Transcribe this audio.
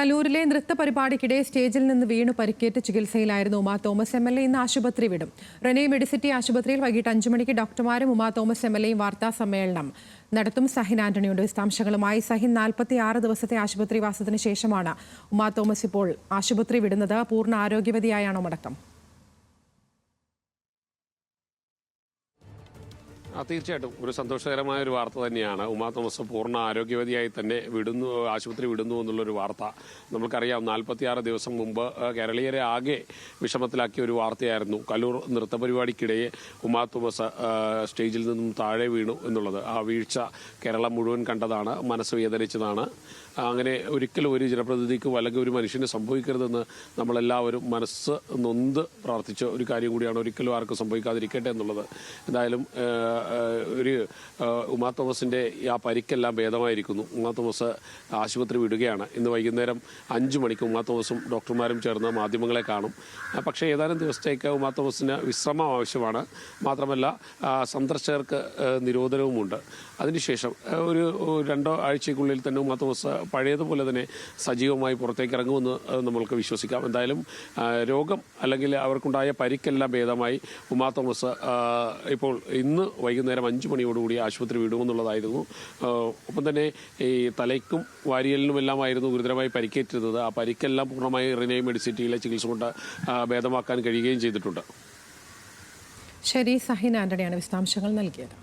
കലൂരിലെ നൃത്ത പരിപാടിക്കിടെ സ്റ്റേജിൽ നിന്ന് വീണു പരിക്കേറ്റ് ചികിത്സയിലായിരുന്നു Uma Thomas M L A ഇന്ന് ആശുപത്രി വിടും. റെനെ മെഡിസിറ്റി ആശുപത്രിയിൽ വൈകിട്ട് അഞ്ചു മണിക്ക് ഡോക്ടർമാരും ഉമാ തോമസ് എം എൽ എയും വാർത്താ സമ്മേളനം നടത്തും. സഹിൻ ആന്റണിയുടെ വിശദാംശങ്ങളുമായി സഹിൻ നാൽപ്പത്തി ആറ് ദിവസത്തെ ആശുപത്രിവാസത്തിന് ശേഷമാണ് ഉമാ തോമസ് ഇപ്പോൾ ആശുപത്രി വിടുന്നത്. പൂർണ ആരോഗ്യവതിയായാണോ മടക്കം ആ, തീർച്ചയായിട്ടും. ഒരു സന്തോഷകരമായ ഒരു വാർത്ത തന്നെയാണ്. ഉമാ തോമസ് പൂർണ ആരോഗ്യവതിയായി തന്നെ വിടുന്നു ആശുപത്രി വിടുന്നു എന്നുള്ളൊരു വാർത്ത. നമുക്കറിയാം നാൽപ്പത്തിയാറ് ദിവസം മുമ്പ് കേരളീയരെ ആകെ വിഷമത്തിലാക്കിയ ഒരു വാർത്തയായിരുന്നു. കലൂർ നൃത്തപരിപാടിക്കിടെ ഉമാ തോമസ് സ്റ്റേജിൽ നിന്നും താഴെ വീണു എന്നുള്ളത്. ആ വീഴ്ച കേരളം മുഴുവൻ കണ്ടതാണ് മനസ്സ് വേദനിച്ചതാണ്. അങ്ങനെ ഒരിക്കലും ഒരു ജനപ്രതിനിധിക്കും അല്ലെങ്കിൽ ഒരു മനുഷ്യന് സംഭവിക്കരുതെന്ന് നമ്മളെല്ലാവരും മനസ്സ് നൊന്ത് പ്രാർത്ഥിച്ച ഒരു കാര്യം കൂടിയാണ് ഒരിക്കലും ആർക്കും സംഭവിക്കാതിരിക്കട്ടെ എന്നുള്ളത്. എന്തായാലും ആ, ആ, ഒരു ഉമാ തോമസിന്റെ ആ പരിക്കെല്ലാം ഭേദമായിരിക്കുന്നു. ഉമാ തോമസ് ആശുപത്രി വിടുകയാണ്. ഇന്ന് വൈകുന്നേരം അഞ്ച് മണിക്ക് ഉമാ തോമസും ഡോക്ടർമാരും ചേർന്ന് മാധ്യമങ്ങളെ കാണും. പക്ഷേ ഏതാനും ദിവസത്തേക്ക് ഉമാ തോമസിന് വിശ്രമം ആവശ്യമാണ്. മാത്രമല്ല സന്ദർശകർക്ക് നിരോധനവുമുണ്ട്. അതിനുശേഷം ഒരു രണ്ടോ ആഴ്ചയ്ക്കുള്ളിൽ തന്നെ ഉമാ തോമസ് പഴയതുപോലെ തന്നെ സജീവമായി പുറത്തേക്ക് ഇറങ്ങുമെന്ന് നമ്മൾക്ക് വിശ്വസിക്കാം. എന്തായാലും രോഗം അല്ലെങ്കിൽ അവർക്കുണ്ടായ പരിക്കെല്ലാം ഭേദമായി ഉമാ തോമസ് ഇപ്പോൾ ഇന്ന് വൈകുന്നേരം അഞ്ചു മണിയോടുകൂടി ആശുപത്രി വിടുമെന്നുള്ളതായിരുന്നു ഒപ്പം തന്നെ ഈ തലയ്ക്കും വാരിയലിനുമെല്ലാമായിരുന്നു ഗുരുതരമായി പരിക്കേറ്റിരുന്നത്. ആ പരിക്കെല്ലാം പൂർണമായി റിനെ മെഡിസിറ്റിയിലെ ചികിത്സ കൊണ്ട് ഭേദമാക്കാൻ കഴിയുകയും ചെയ്തിട്ടുണ്ട്. ശരി സഹിൻ ആന്റണിയാണ് വിശദാംശങ്ങൾ നൽകിയത്.